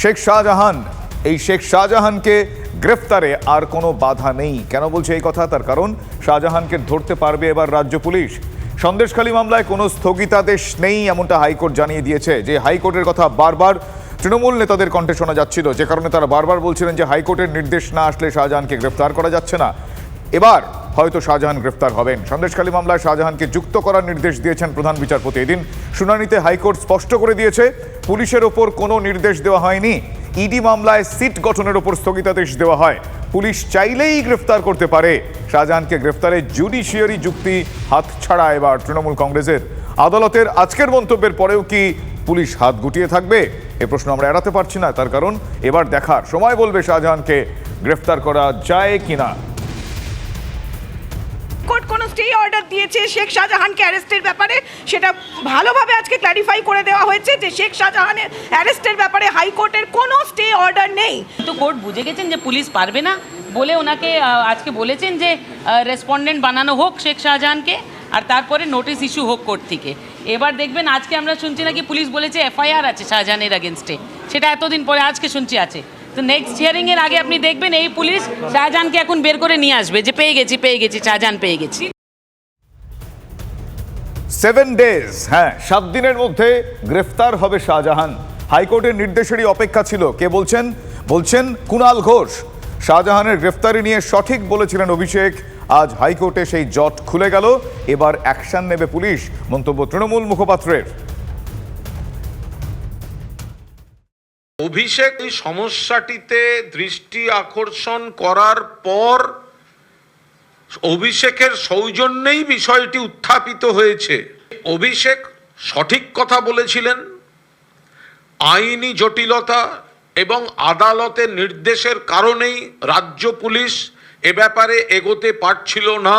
শেখ শাহজাহান, এই শেখ শাহজাহানকে গ্রেফতারে আর কোনো বাধা নেই। কেন বলছে এই কথা? তার কারণ, শাহজাহানকে ধরতে পারবে এবার রাজ্য পুলিশ। সন্দেশখালী মামলায় কোনো স্থগিতাদেশ নেই, এমনটা হাইকোর্ট জানিয়ে দিয়েছে। যে হাইকোর্টের কথা বারবার তৃণমূল নেতাদের কণ্ঠে শোনা যাচ্ছিল, যে কারণে তারা বারবার বলছিলেন যে হাইকোর্টের নির্দেশ না আসলে শাহজাহানকে গ্রেফতার করা যাচ্ছে না। এবার হয়তো শাহজাহান গ্রেফতার হবেন। সন্দেশখালী মামলায় শাহজাহানকে যুক্ত করার নির্দেশ দিয়েছেন প্রধান বিচারপতি। এদিন শুনানিতে হাইকোর্ট স্পষ্ট করে দিয়েছে, পুলিশের ওপর কোনো নির্দেশ দেওয়া হয়নি। ইডি মামলায় সিট গঠনের ওপর স্থগিতাদেশ দেওয়া হয়। পুলিশ চাইলেই গ্রেফতার করতে পারে। শাহজাহানকে গ্রেফতারে জুডিশিয়ারি যুক্তি হাত ছাড়া এবার তৃণমূল কংগ্রেসের। আদালতের আজকের মন্তব্যের পরেও কি পুলিশ হাত গুটিয়ে থাকবে? এ প্রশ্ন আমরা এড়াতে পারছি না, তার কারণ এবার দেখার সময় বলবে শাহজাহানকে গ্রেফতার করা যায় কিনা। স্টে অর্ডার দিয়েছে শেখ শাহজাহানকে অ্যারেস্টের ব্যাপারে, সেটা ভালোভাবে আজকে ক্ল্যারিফাই করে দেওয়া হয়েছে যে শেখ শাহজাহানের অ্যারেস্টের ব্যাপারে হাইকোর্টের কোনো স্টে অর্ডার নেই। তো কোর্ট বুঝে গেছেন যে পুলিশ পারবে না বলে ওনাকে আজকে বলেছেন যে রেসপন্ডেন্ট বানানো হোক শেখ শাহজাহানকে আর তারপরে নোটিশ ইস্যু হোক কোর্ট থেকে। এবার দেখবেন আজকে আমরা শুনছি নাকি পুলিশ বলেছে এফআইআর আছে শাহজাহানের আগেনস্টে সেটা এতদিন পরে আজকে শুনছি আছে। তো নেক্সট হিয়ারিং এর আগে আপনি দেখবেন এই পুলিশ শাহজাহানকে এখন বের করে নিয়ে আসবে যে পেয়ে গেছি পেয়ে গেছি, শাহজাহান পেয়ে গেছি। সেভেন ডেজ হ্যাঁ সাত দিনের মধ্যে গ্রেফতার হবে শাহজাহান। হাইকোর্টের নির্দেশেরই অপেক্ষা ছিল। কে বলছেন? বলছেন কুণাল ঘোষ। শাহজাহানের গ্রেফতারি নিয়ে সঠিক বলেছিলেন অভিষেক। আজ হাইকোর্টে সেই জট খুলে গেল। এবার অ্যাকশন নেবে পুলিশ। মন্তব্য তৃণমূল মুখপাত্রের। অভিষেক, এই সমস্যাটিতে দৃষ্টি আকর্ষণ করার পর অভিষেকের সৌজন্যেই বিষয়টি উত্থাপিত হয়েছে। অভিষেক সঠিক কথা বলেছিলেন। আইনি জটিলতা এবং আদালতের নির্দেশের কারণেই রাজ্য পুলিশ এ ব্যাপারে এগোতে পারছিল না।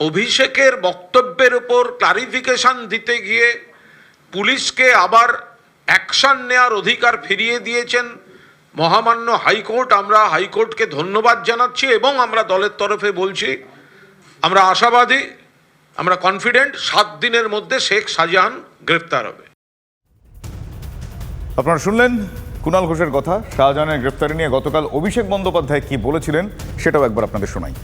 অভিষেকের বক্তব্যের উপর ক্লারিফিকেশন দিতে গিয়ে পুলিশকে আবার অ্যাকশন নেওয়ার অধিকার ফিরিয়ে দিয়েছেন মহামান্য হাইকোর্ট আমরা হাইকোর্টকে ধন্যবাদ জানাচ্ছি এবং আমরা দলের তরফে বলছি আমরা আশাবাদী আমরা কনফিডেন্ট সাত দিনের মধ্যে শেখ শাহজাহান গ্রেপ্তার হবে। আপনারা শুনলেন কুণাল ঘোষের কথা শাহজাহানের গ্রেফতারি নিয়ে গতকাল অভিষেক বন্দ্যোপাধ্যায় কি বলেছিলেন সেটাও একবার আপনাদের শোনাই।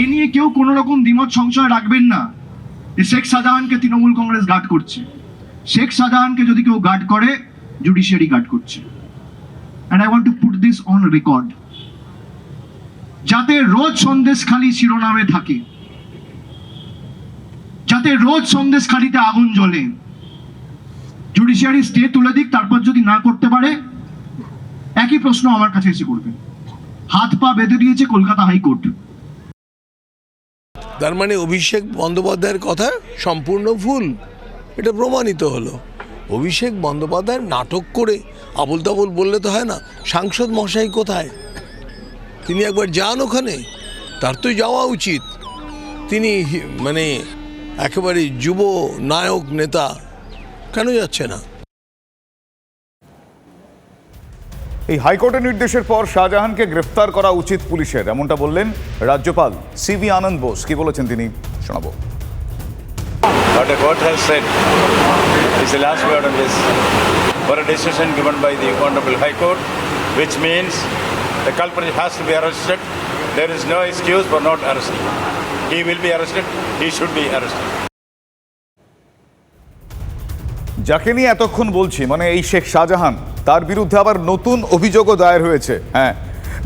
এই নিয়ে কেউ কোনো রকম দ্বিমত সংশয় রাখবেন না। যে শেখ শাহজাহানকে তৃণমূল কংগ্রেস গার্ড করছে। শেখ শাহজাহানকে যদি কেউ গার্ড করে জুডিশিয়ারি গার্ড করছে। And I to put this on record যাতে রোজ সন্দেশখালি শিরোনামে থাকে। যাতে রোজ সন্দেশখালিতে আগুন জ্বলে। জুডিশিয়ারি স্টে তুলে দিক, তারপর যদি না করতে পারে, একই প্রশ্ন আমার কাছে এসে করবে। হাত পা বেঁধে দিয়েছে কলকাতা হাইকোর্ট। তার মানে অভিষেক বন্দ্যোপাধ্যায়ের কথা সম্পূর্ণ ভুল। এটা প্রমাণিত হলো। অভিষেক বন্দ্যোপাধ্যায় নাটক করে আবল তাবল বললে তো হয় না সাংসদ মশাই কোথায়? তিনি একবার যান ওখানে তার তো যাওয়া উচিত। তিনি মানে একেবারে যুব নায়ক নেতা কেন যাচ্ছে না? এই হাইকোর্টের নির্দেশের পর শাহজাহানকে গ্রেফতার করা উচিত পুলিশের এমনটা বললেন রাজ্যপাল সিভি আনন্দ বোস। কি বলেছেন তিনি? শোনাবো। What the court has said is the last word on this. For a decision given by the Honorable High Court, which means the culprit has to be arrested. There is no excuse for not arresting. He will be arrested. He should be arrested. যাকে নিয়ে এতক্ষণ বলছি মানে এই শেখ শাহজাহান তার বিরুদ্ধে আবার নতুন অভিযোগও দায়ের হয়েছে হ্যাঁ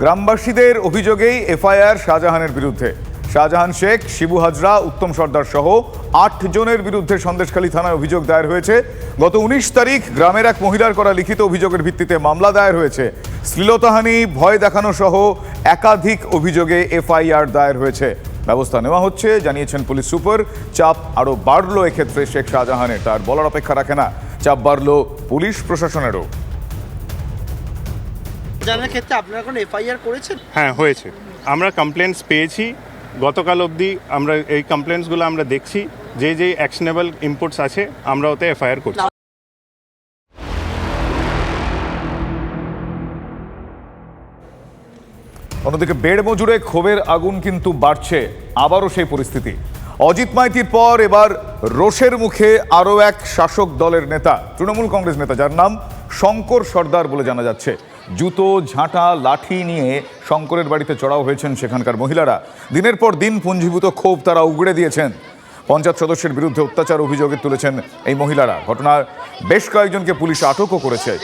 গ্রামবাসীদের অভিযোগেই এফআইআর শাহজাহানের বিরুদ্ধে শাহজাহান শেখ শিবু হাজরা উত্তম সর্দার সহ আট জনের বিরুদ্ধে সন্দেশখালী থানায় অভিযোগ দায়ের হয়েছে। গত উনিশ তারিখ গ্রামের এক মহিলার করা লিখিত অভিযোগের ভিত্তিতে মামলা দায়ের হয়েছে। শ্লীলতাহানি ভয় দেখানো সহ একাধিক অভিযোগে এফআইআর দায়ের হয়েছে। ব্যবস্থা নেওয়া হচ্ছে জানিয়েছেন পুলিশ সুপার। চাপ আরও বাড়লো এক্ষেত্রে শেখ শাহজাহানের তার বলার অপেক্ষা রাখে না। চাপ বাড়লো পুলিশ প্রশাসনেরও। জানার ক্ষেত্রে আপনারা কোনো এফআইআর করেছেন? হ্যাঁ হয়েছে। আমরা কমপ্লেন্টস পেয়েছি। গতকাল অবধি আমরা এই কমপ্লেন্টসগুলো আমরা দেখছি, যে যে অ্যাকশনেবল ইনপুটস আছে, আমরা ওতে এফআইআর করছি। অন্যদিকে বেড় মজুরে ক্ষোভের আগুন কিন্তু বাড়ছে, আবারও সেই পরিস্থিতি। অজিত মাইতির পর এবার রোষের মুখে আরও এক শাসক দলের নেতা, তৃণমূল কংগ্রেস নেতা, যার নাম শঙ্কর সর্দার বলে জানা যাচ্ছে। জুতো, ঝাঁটা, লাঠি নিয়ে শঙ্করের বাড়িতে চড়াও হয়েছেন সেখানকার মহিলারা। দিনের পর দিন পুঞ্জীভূত ক্ষোভ তারা উগড়ে দিয়েছেন। পঞ্চায়েত সদস্যের বিরুদ্ধে অত্যাচার অভিযোগে তুলেছেন এই মহিলারা। ঘটনার বেশ কয়েকজনকে পুলিশ আটকও করেছে।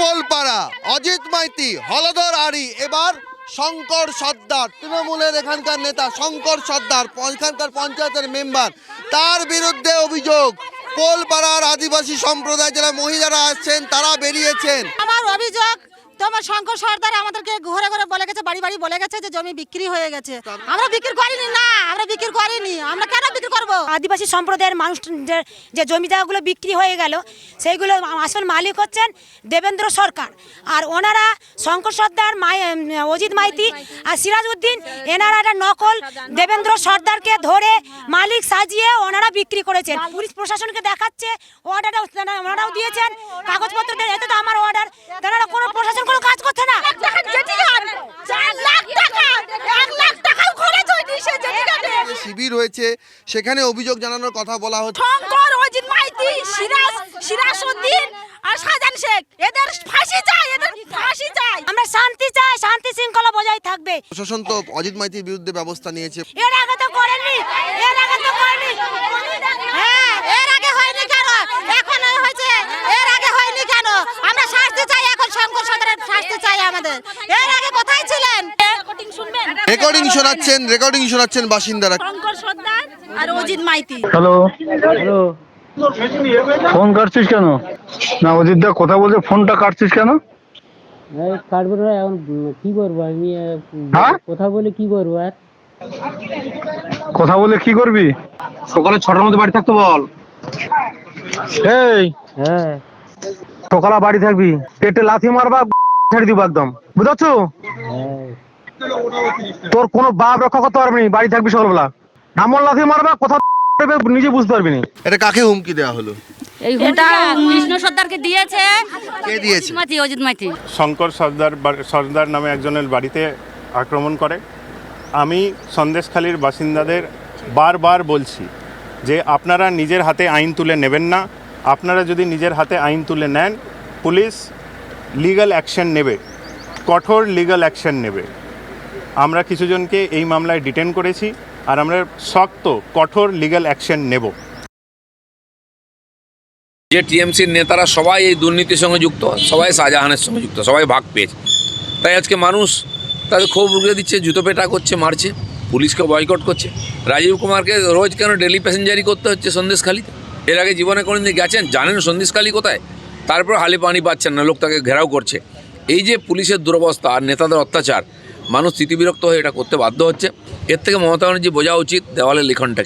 পোলপাড়া, অজিত মাইতি, হলধর আড়ি, এবার শঙ্কর সর্দার, তৃণমূলের এখানকার নেতা শঙ্কর সর্দার এখানকার পঞ্চায়েতের মেম্বার। তার বিরুদ্ধে অভিযোগ, কোলপাড়ার আদিবাসী সম্প্রদায় যারা মহিলারা আসছেন, তারা বেরিয়েছেন। আমার অভিযোগ তোমার শঙ্কর সর্দার আমাদেরকে ঘরে ঘরে বলে গেছে বাড়ি বাড়ি বলে গেছে যে জমি বিক্রি হয়ে গেছে। আমরা বিক্রি করিনি না আমরা বিক্রি করিনি। আমরা কেন বিক্রি করব? আদিবাসী সম্প্রদায়ের মানুষ যে জমি জায়গাগুলো বিক্রি হয়ে গেল সেইগুলো আসল মালিক হচ্ছেন দেবেন্দ্র সরকার। আর ওনারা শঙ্কর সর্দার মাই অজিত মাইতি আর সিরাজ উদ্দিন এনারা একটা নকল দেবেন্দ্র সর্দারকে ধরে মালিক সাজিয়ে ওনারা বিক্রি করেছেন। পুলিশ প্রশাসনকে দেখাচ্ছে অর্ডারটা ওনারাও দিয়েছেন কাগজপত্র দিয়ে এতে তো আমার অর্ডার তারা কোনো প্রশাসন কোনো কাজ করছে না। শিবির হয়েছে সেখানে অভিযোগ জানানোর কথা বলা হচ্ছে। শঙ্কর অজিত মাইতি সিরাজ সিরাজউদ্দিন আর শাহজাহান শেখ। এদের ফাঁসি চাই এদের ফাঁসি চাই। আমরা শান্তি চাই শান্তি শৃঙ্খলা বজায় থাকবে। প্রশাসন তো অজিত মাইতির বিরুদ্ধে ব্যবস্থা নিয়েছে। এর আগে তো করেননি এর আগে তো করেনি। হ্যাঁ এর আগে হয়নি কেন? এখন হয়েছে এর আগে হয়নি কেন? আমরা শাস্তি চাই এখন শঙ্কর সদরের শাস্তি চাই আমাদের। এর আগে কোথায় ছিলেন? রেকর্ডিং শুনবেন? রেকর্ডিং শোনাচ্ছেন রেকর্ডিং শোনাচ্ছেন বাসিন্দারা। শঙ্কর সর্দার আর Ajit Maity. Hello hello phone কাটছিস কেন? না অজিত দা কথা বলছে ফোনটা কাটছিস কেন? কাটবো না এখন কি করব? আমি হ্যাঁ? কথা বলে কি করব আর? কথা বলে কি করবি? সকালে ছটার মধ্যে বাড়ি থাকতে বল। এই হ্যাঁ। সকালে বাড়ি থাকবি। পেটে লাথি মারবা ছেড়ে দিব একদম। বুঝাচ্ছ? তোর কোনো বাপ রক্ষা করতে পারবি না বাড়ি থাকবি সকালবেলা। এমন লাথি মারবা কোথাও নিজে বুঝতে পারবি না। এটা কাকে হুমকি দেওয়া হলো? এটা কৃষ্ণ সর্দারকে দিয়েছে। কে দিয়েছে? মাইতি অজিত মাইতি। শঙ্কর সর্দার সর্দার নামে একজনের বাড়িতে আক্রমণ করে। আমি সন্দেশখালীর বাসিন্দাদের বারবার বলছি যে আপনারা নিজের হাতে আইন তুলে নেবেন না। আপনারা যদি নিজের হাতে আইন তুলে নেন পুলিশ লিগ্যাল অ্যাকশন নেবে, কঠোর লিগ্যাল অ্যাকশন নেবে। আমরা কিছুজনকে এই মামলায় ডিটেন করেছি আর আমরা শক্ত, কঠোর লিগ্যাল অ্যাকশন নেব। যে টিএমসির নেতারা সবাই এই দুর্নীতির সঙ্গে যুক্ত, সবাই শাহজাহানের সঙ্গে যুক্ত, সবাই ভাগ পেয়েছে। তাই আজকে মানুষ তাদের ক্ষোভ উগড়ে দিচ্ছে, জুতো পেটা করছে, মারছে, পুলিশকে বয়কট করছে। রাজীব কুমারকে রোজ কেন ডেলি প্যাসেঞ্জারি করতে হচ্ছে সন্দেশখালিতে এর আগে জীবনে কোনোদিন গেছেন? জানেন সন্দেশখালি কোথায়? তারপর হালে পানি পাচ্ছেন না লোক তাকে ঘেরাও করছে। এই যে পুলিশের দুরবস্থা আর নেতাদের অত্যাচার, মানুষ স্থিতিবিরক্ত হয়ে এটা করতে বাধ্য হচ্ছে। এর থেকে মমতা ব্যানার্জি বোঝা উচিত দেওয়ালের লিখনটা